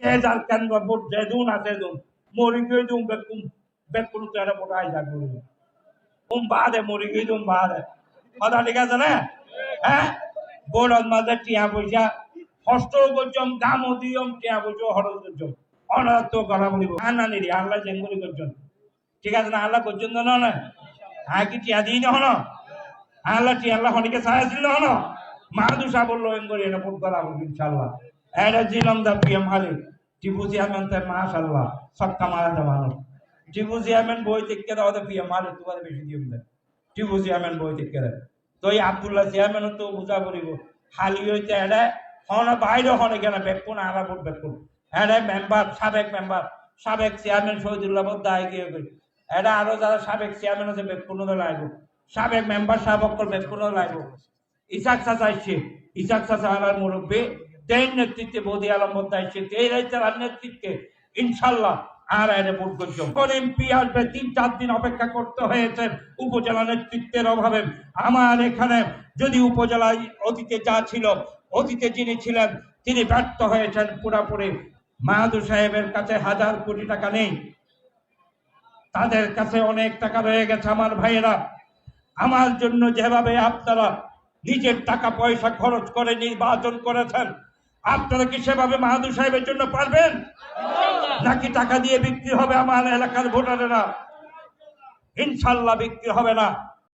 যার কেন্দ্র ভোট যে দুন আছে দুন মরি গিয়ে দুন বেকুম বেকুম তো ভোট আই যাবে উম বাদে মরি গিয়ে দুন বাদে কথা ঠিক আছে না হ্যাঁ বোর্ড মাঝে টিয়া পয়সা হস্ত গজম দাম দিয়ম টিয়া পয়সা হরদ গজম অনাথ করা বলিব আনা নিরি আল্লাহ জেঙ্গুলি গজন ঠিক আছে না আল্লাহ গজন না না হ্যাঁ কি টিয়া দিই না হন আল্লাহ টিয়া আল্লাহ হনিকে সাহায্য দিল হন মাহাদুসা বলল এঙ্গরি এটা ভোট করা ইনশাল্লাহ এটা জিলম দা পিএম হালি টিপু চেয়ারম্যান তাই মাশাল্লাহ সবকা মারা দা মানুষ টিপু চেয়ারম্যান বই থেকে দাও তো পিএম হালি তোমার বেশি দিও দেয় টিপু চেয়ারম্যান বই থেকে তো এই আব্দুল্লাহ চেয়ারম্যান তো বুঝা করিব হালি হইতে এটা হন বাইরে হনে কেন বেকুন আলা ভোট বেকুন এটা মেম্বার সাবেক মেম্বার সাবেক চেয়ারম্যান শহীদুল্লাহ বদ্দায় গিয়ে গই এটা আরও যারা সাবেক চেয়ারম্যান আছে বেকুনো লাগবে সাবেক মেম্বার সাবেক বেকুনো লাগবে ইসাক চাচা ইসাক চাচা আমার মুরব্বী। তেই নেতৃত্বে বৌদি আলম বদ্দা আসছে তেই রাজ্যের নেতৃত্বে ইনশাল্লাহ আর এনে ভোট করছ কোন এমপি আসবে, তিন, চার দিন অপেক্ষা করতে হয়েছে উপজেলা নেতৃত্বের অভাবে। আমার এখানে যদি উপজেলায় অতীতে যা ছিল, অতীতে যিনি ছিলেন, তিনি ব্যর্থ হয়েছেন পুরাপুরি। মাহাদুর সাহেবের কাছে হাজার কোটি টাকা নেই। তাদের কাছে অনেক টাকা রয়ে গেছে, আমার ভাইয়েরা। আমার জন্য যেভাবে আপনারা নিজের টাকা পয়সা খরচ করে নির্বাচন করেছেন আপনারা কি সেভাবে মাহাদু সাহেবের জন্য পারবেন? নাকি টাকা দিয়ে বিক্রি হবে আমার এলাকার ভোটারেরা? ইনশাল্লাহ বিক্রি হবে না।